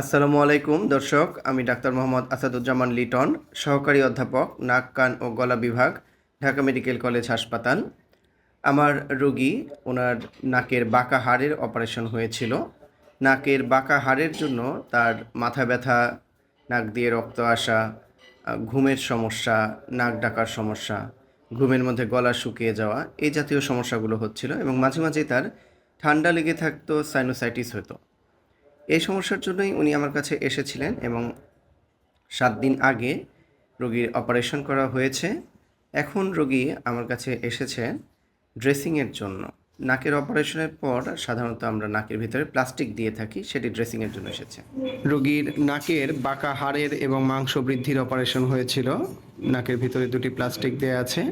আসসালামু আলাইকুম, দর্শক। আমি ডাক্তার মোহাম্মদ আসাদুজ্জামান লিটন, সহকারী অধ্যাপক, নাক, কান ও গলা বিভাগ, ঢাকা মেডিকেল কলেজ হাসপাতাল। আমার রোগী, ওনার নাকের বাঁকা হাড়ের অপারেশন হয়েছিল। নাকের বাঁকা হাড়ের জন্য তার মাথা ব্যথা, নাক দিয়ে রক্ত আসা, ঘুমের সমস্যা, নাক ডাকার সমস্যা, ঘুমের মধ্যে গলা শুকিয়ে যাওয়া, এই জাতীয় সমস্যাগুলো হচ্ছিল এবং মাঝে মাঝে তার ঠান্ডা লেগে থাকতো সাইনোসাইটিস হতো। এই সমস্যার জন্যই উনি আমার কাছে এসেছিলেন এবং সাত দিন আগে রোগীর অপারেশন করা হয়েছে। এখন রোগী আমার কাছে এসেছে ড্রেসিংয়ের জন্য। নাকের অপারেশনের পর সাধারণত আমরা নাকের ভিতরে প্লাস্টিক দিয়ে থাকি, সেটি ড্রেসিংয়ের জন্য এসেছে। রোগীর নাকের বাঁকা হাড়ের এবং মাংস বৃদ্ধির অপারেশন হয়েছিল। নাকের ভিতরে দুটি প্লাস্টিক দেয়া আছে।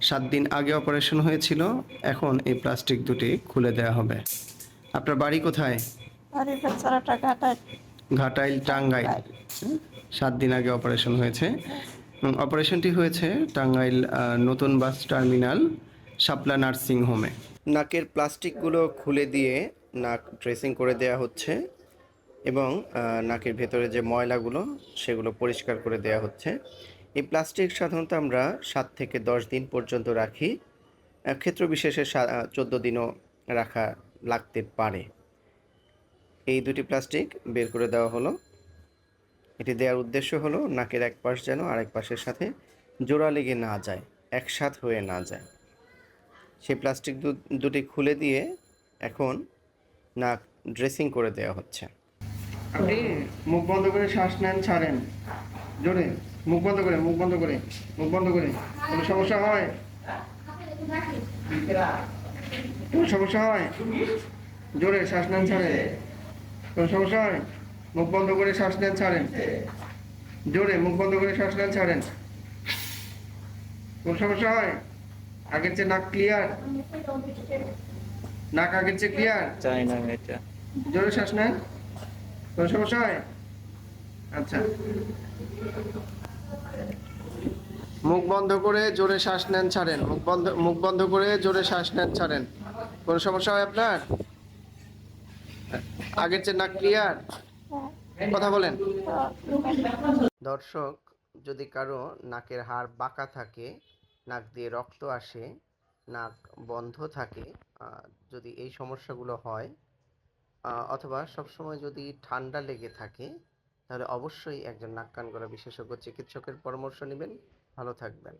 সাত দিন আগে অপারেশন হয়েছিল। এখন এই প্লাস্টিক দুটি খুলে দেওয়া হবে। আপনার বাড়ি কোথায়? ঘাটায়। ঘাটাইল টাঙ্গাইল। সাত দিন আগে অপারেশন হয়েছে। অপারেশনটি হয়েছে টাঙ্গাইল নতুন বাস টার্মিনাল শাপলা নার্সিং হোমে। নাকের প্লাস্টিকগুলো খুলে দিয়ে নাক ড্রেসিং করে দেওয়া হচ্ছে এবং নাকের ভেতরে যে ময়লাগুলো সেগুলো পরিষ্কার করে দেওয়া হচ্ছে। এই প্লাস্টিক সাধারণত আমরা সাত থেকে দশ দিন পর্যন্ত রাখি। ক্ষেত্র বিশেষে চোদ্দ দিনও রাখা লাগতে পারে। এই দুটি প্লাস্টিক বের করে দেওয়া হলো। এটি দেওয়ার উদ্দেশ্য হলো, নাকের এক পাশ যেন আরেক পাশের সাথে জোড়া লেগে না যায়, একসাথ হয়ে না যায়। সেই প্লাস্টিক দুটি খুলে দিয়ে এখন নাক ড্রেসিং করে দেওয়া হচ্ছে। আপনি মুখ বন্ধ করে শ্বাস নেন, ছাড়েন। জোরে, মুখ বন্ধ করে, মুখ বন্ধ করে, মুখ বন্ধ করে। কোনো সমস্যা হয়? কোনো সমস্যা হয়? জোরে, শ্বাস নেন, ছাড়েন। কোনো সমস্যা হয় মুখ বন্ধ করে শ্বাস নেন ছাড়েন। জোরে মুখ বন্ধ করে শ্বাস নেন ছাড়েন। কোন সমস্যা হয়? আগের চেয়ে নাক ক্লিয়ার নাক আগের চেয়ে ক্লিয়ার চাই না এটা। জোরে শ্বাস নেন। কোন সমস্যা হয়? আচ্ছা। মুখ বন্ধ করে জোরে শ্বাস নেন ছাড়েন। মুখ বন্ধ মুখ বন্ধ করে জোরে শ্বাস নেন ছাড়েন। কোন সমস্যা হয় আপনার? আগের চেয়ে নাক ক্লিয়ার কথা বলেন। দর্শক, যদি কারও নাকের হাড় বাঁকা থাকে, নাক দিয়ে রক্ত আসে, নাক বন্ধ থাকে যদি এই সমস্যাগুলো হয় অথবা সবসময় যদি ঠান্ডা লেগে থাকে, তাহলে অবশ্যই একজন নাক কান গলা বিশেষজ্ঞ চিকিৎসকের পরামর্শ নেবেন। ভালো থাকবেন।